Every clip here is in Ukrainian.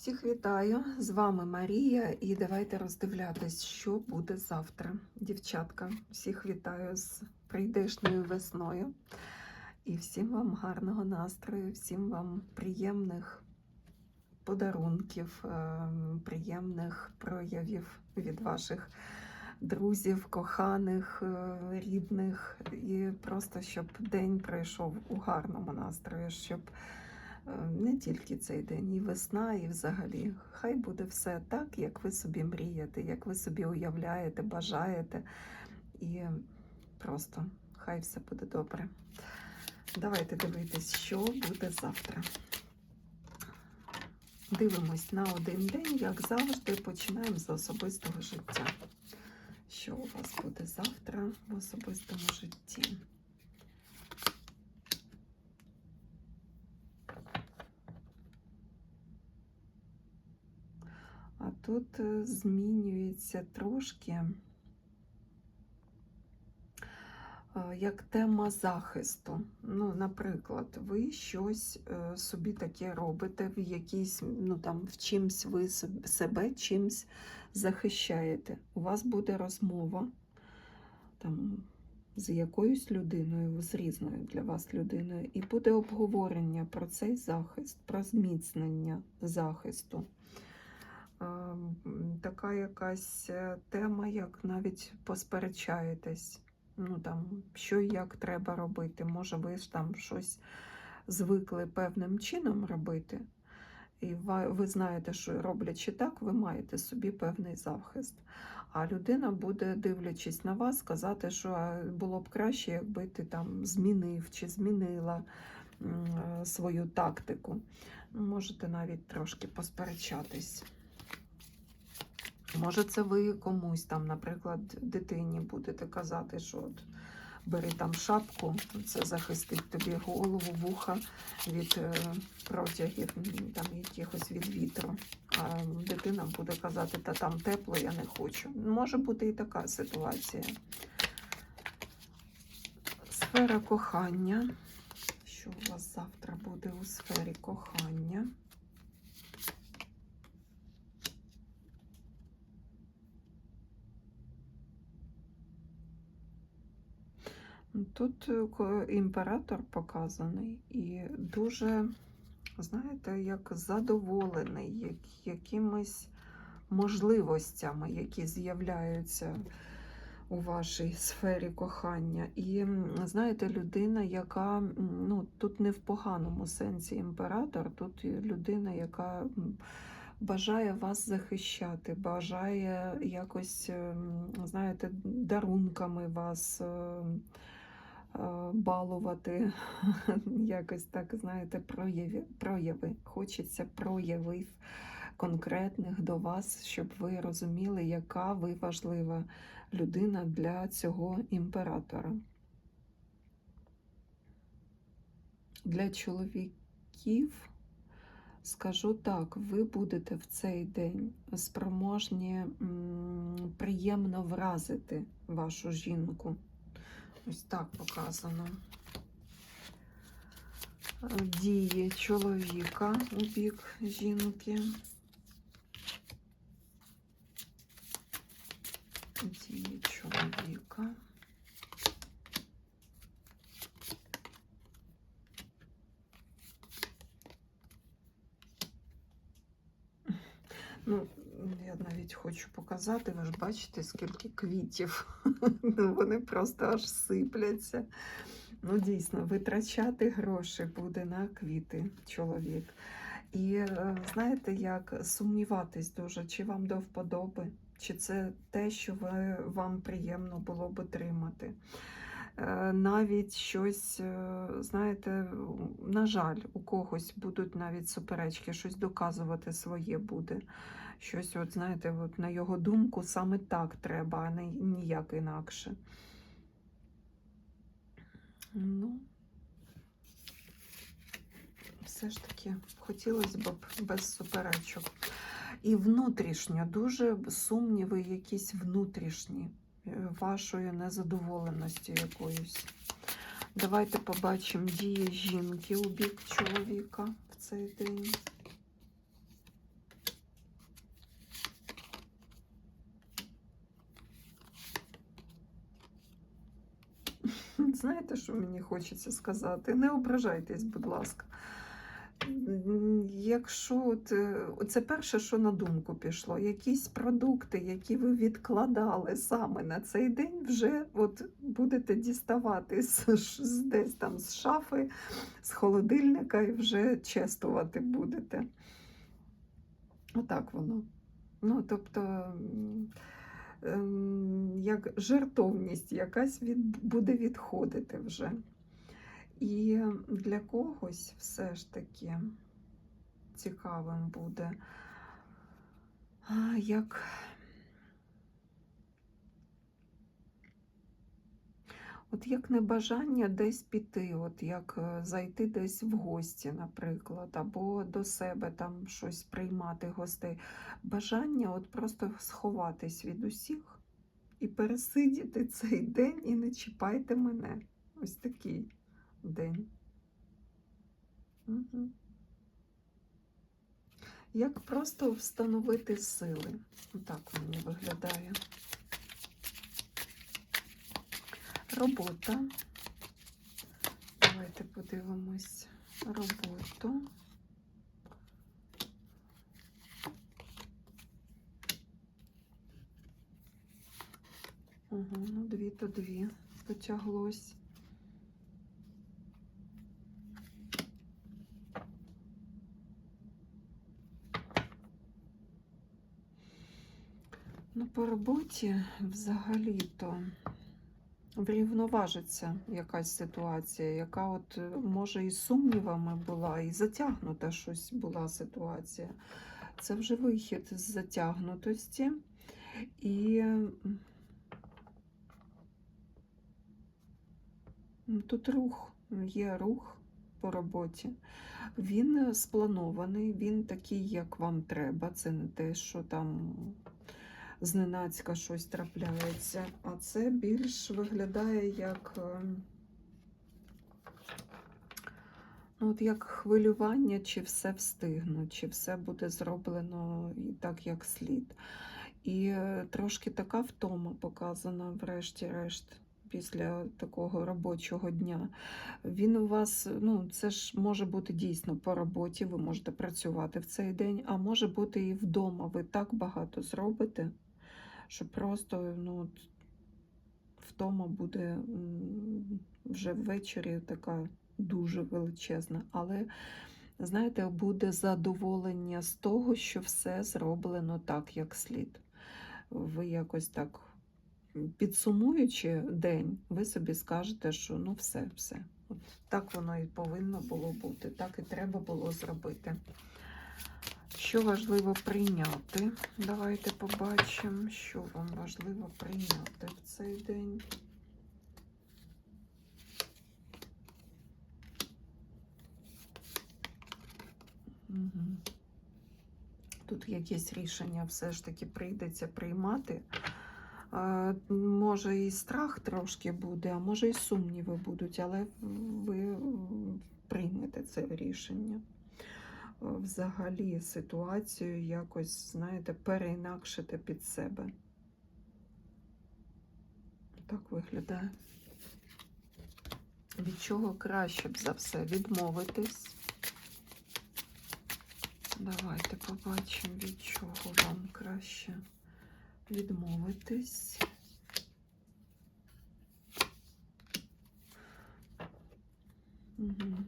Всіх вітаю! З вами Марія, і давайте роздивлятись, що буде завтра. Дівчатка, всіх вітаю з прийдешньою весною. І всім вам гарного настрою, всім вам приємних подарунків, ем, приємних проявів від ваших друзів, коханих, е, рідних. І просто щоб день пройшов у гарному настрої, щоб Е, не тільки цей день, і весна, і взагалі. Хай буде все так, як ви собі мрієте, як ви собі уявляєте, бажаєте. І просто хай все буде добре. Давайте дивитись, що буде завтра. Дивимось на один день, як завжди, починаємо з особистого життя. Що у вас буде завтра в особистому житті? А тут е, змінюється трошки е, як тема захисту. Ну, Наприклад, ви щось е, собі таке робите, в якійсь, ну там в чимсь ви себе чимсь захищаєте. У вас буде розмова там, з якоюсь людиною, з різною для вас людиною, і буде обговорення про цей захист, про зміцнення захисту. Така якась е, тема, як навіть посперечаєтесь. Ну там, що і як треба робити. Може, ви ж там щось звикли певним чином робити, і ви знаєте, що роблячи так, ви маєте собі певний захист. А людина буде, дивлячись на вас, сказати, що було б краще, якби ти там змінив чи змінила е, свою тактику. Можете навіть трошки посперечатись. Може, це ви комусь там, наприклад, дитині будете казати, що от бери там шапку, це захистить тобі голову, вуха від е, протягів, там якихось від вітру. А дитина буде казати, та там тепло, я не хочу. Може бути і така ситуація. Сфера кохання. Що у вас завтра буде у сфері кохання? Тут е, імператор показаний і дуже, знаєте, як задоволений як, якимись можливостями, які з'являються у вашій сфері кохання. І знаєте, людина, яка ну, тут не в поганому сенсі імператор, тут людина, яка бажає вас захищати, бажає якось, ем, знаєте, дарунками вас. Е, балувати, якось так, знаєте, прояви, прояви. Хочеться проявів конкретних до вас, щоб ви розуміли, яка ви важлива людина для цього імператора. Для чоловіків скажу так, ви будете в цей день спроможні приємно вразити вашу жінку. Ось так показано. Дії чоловіка у бік жінки. Дії чоловіка. Ну, я навіть хочу показати, ви ж бачите, скільки квітів. Ну, Вони просто аж сипляться. Ну, дійсно, витрачати гроші буде на квіти чоловік. І е, знаєте, як сумніватись дуже, чи вам до вподоби, чи це те, що ви, вам приємно було б отримати. Е, Навіть щось, е, знаєте, на жаль, у когось будуть навіть суперечки, щось доказувати своє буде. Щось, от, знаєте, от, на його думку, саме так треба, а не ніяк інакше. Ну, все ж таки хотілося б без суперечок. І внутрішньо, дуже сумніви якісь внутрішні е, вашої незадоволеності якоюсь. Давайте побачимо дії жінки у бік чоловіка в цей день. От знаєте, що мені хочеться сказати? Не ображайтесь, будь ласка. Якщо от, е, це перше, що на думку пішло, якісь продукти, які ви відкладали саме на цей день, вже от будете діставати з, з десь там з шафи, з холодильника і вже чествувати будете. Отак воно. Ну, тобто, як жертовність якась від, буде відходити вже. І для когось все ж таки цікавим буде, як От як небажання десь піти, от як е, зайти десь в гості, наприклад, або до себе там щось приймати гостей. Бажання от просто сховатись від усіх і пересидіти цей день і не чіпайте мене. Ось такий день. Угу. Як просто встановити сили. Отак мені виглядає. Робота. Давайте подивимось роботу. Ага, ну дві то дві потяглось. Ну, по роботі взагалі-то врівноважиться якась ситуація, яка от е, може і сумнівами була, і затягнута щось була ситуація. Це вже вихід з затягнутості. І тут рух, є рух по роботі. Він спланований, він такий, як вам треба. Це не те, що там зненацька щось трапляється, а це більш виглядає як, е, ну, от як хвилювання, чи все встигну, чи все буде зроблено так, як слід. І е, трошки така втома показана, врешті-решт. Після такого робочого дня. Він у вас, ну, це ж може бути дійсно по роботі, ви можете працювати в цей день, а може бути і вдома. Ви так багато зробите, що просто ну, втома буде вже ввечері така дуже величезна. Але, знаєте, буде задоволення з того, що все зроблено так, як слід. Ви якось так, підсумуючи день, ви собі скажете, що ну все, все. От так воно і повинно було бути, так і треба було зробити. Що важливо прийняти? Давайте побачимо, що вам важливо прийняти в цей день. Угу. Тут якесь рішення все ж таки прийдеться приймати. Може і страх трошки буде, а може і сумніви будуть, але ви приймете це рішення взагалі ситуацію якось, знаєте, переінакшити під себе. Так виглядає. Від чого краще б за все відмовитись? Давайте побачимо, від чого вам краще відмовитись. Угу.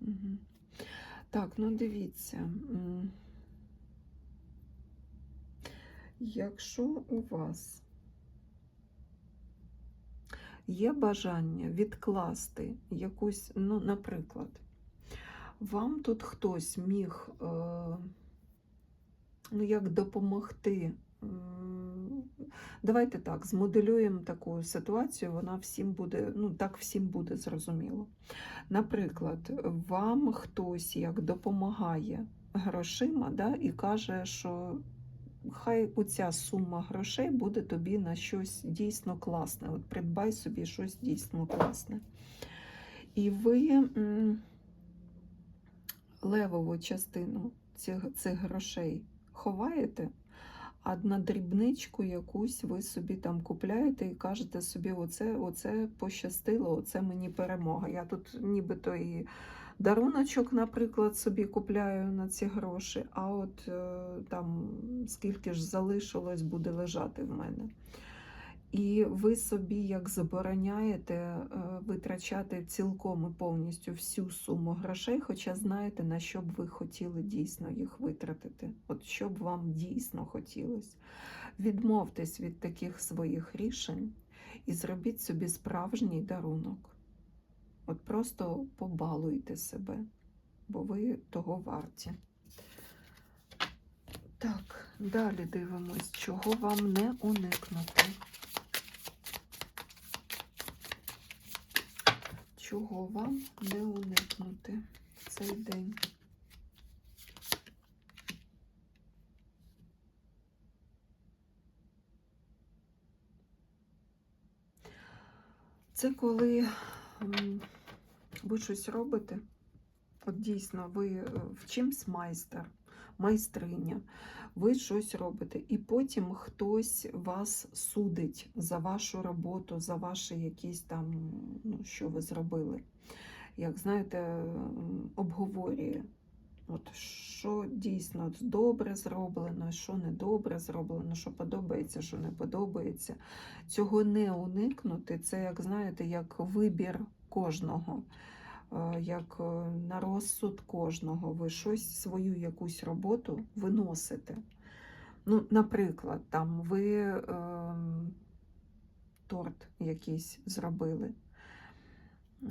Мгм. Так, ну дивіться. Якщо у вас є бажання відкласти якусь, ну, наприклад, вам тут хтось міг, е, ну, як допомогти. Давайте так, змоделюємо таку ситуацію, вона всім буде, ну так всім буде зрозуміло. Наприклад, вам хтось як допомагає грошима да, і каже, що хай оця сума грошей буде тобі на щось дійсно класне. От придбай собі щось дійсно класне. І ви левову частину цих, цих грошей ховаєте, А на дрібничку якусь ви собі там купляєте і кажете собі, оце, оце пощастило, оце мені перемога. Я тут нібито і даруночок, наприклад, собі купляю на ці гроші, а от е, там скільки ж залишилось, буде лежати в мене. І ви собі як забороняєте е, витрачати цілком і повністю всю суму грошей, хоча знаєте, на що б ви хотіли дійсно їх витратити. От що б вам дійсно хотілося. Відмовтесь від таких своїх рішень і зробіть собі справжній дарунок. От просто побалуйте себе, бо ви того варті. Так, далі дивимось, чого вам не уникнути. Чого вам не уникнути в цей день? Це коли ви щось робите, от дійсно, ви е, в чимсь майстер, майстриня, ви щось робите, і потім хтось вас судить за вашу роботу, за ваші якісь там, ну, що ви зробили. Як знаєте, обговорює, от що дійсно добре зроблено, що недобре зроблено, що подобається, що не подобається. Цього не уникнути, це, як знаєте, як вибір кожного як е, на розсуд кожного. Ви щось свою якусь роботу виносите. Ну, наприклад, там ви е, торт якийсь зробили.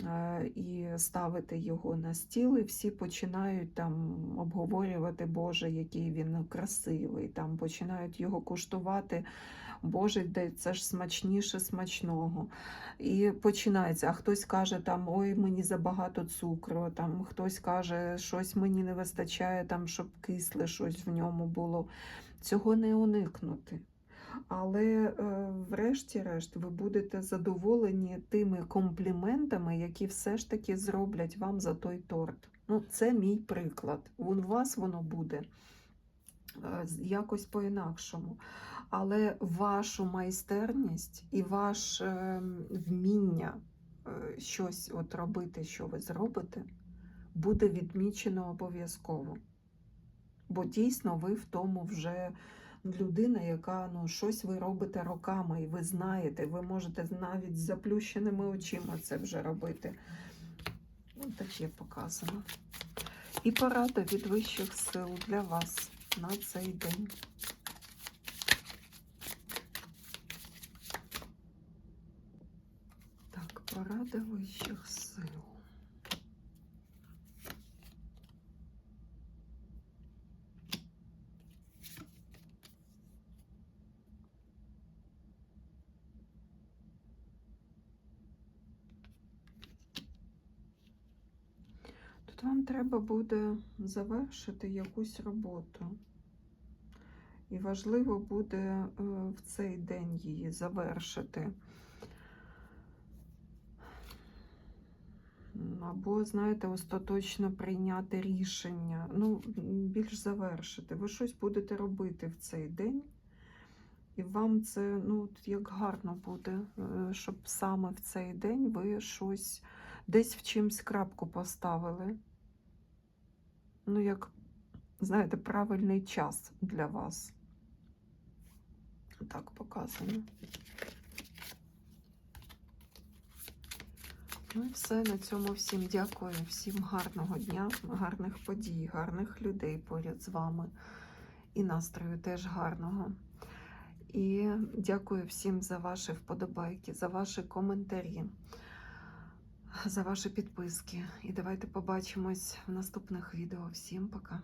е, І ставите його на стіл, і всі починають там обговорювати, Боже, який він красивий, там починають його куштувати. Боже, де це ж смачніше смачного. І починається. А хтось каже, там ой, мені забагато цукру, там хтось каже, щось мені не вистачає, там, щоб кисле щось в ньому було. Цього не уникнути. Але е, врешті-решт ви будете задоволені тими компліментами, які все ж таки зроблять вам за той торт. Ну, це мій приклад. У вас воно буде е, якось по-інакшому. Але вашу майстерність і ваше вміння е, щось от робити, що ви зробите, буде відмічено обов'язково. Бо дійсно ви в тому вже людина, яка ну, щось ви робите роками, і ви знаєте, ви можете навіть з заплющеними очима це вже робити. Ну, таке показано. І порада від вищих сил для вас на цей день. Так, порада вищих сил. Тут вам треба буде завершити якусь роботу. І важливо буде е, в цей день її завершити. Або, знаєте, остаточно прийняти рішення. Ну, більш завершити. Ви щось будете робити в цей день, і вам це ну, як гарно буде, е, щоб саме в цей день ви щось десь в чимсь крапку поставили. Ну, як, знаєте, правильний час для вас. Так показано. Ну і все, на цьому всім дякую. Всім гарного дня, гарних подій, гарних людей поряд з вами. І настрою теж гарного. І дякую всім за ваші вподобайки, за ваші коментарі, за ваші підписки. І давайте побачимось в наступних відео. Всім пока!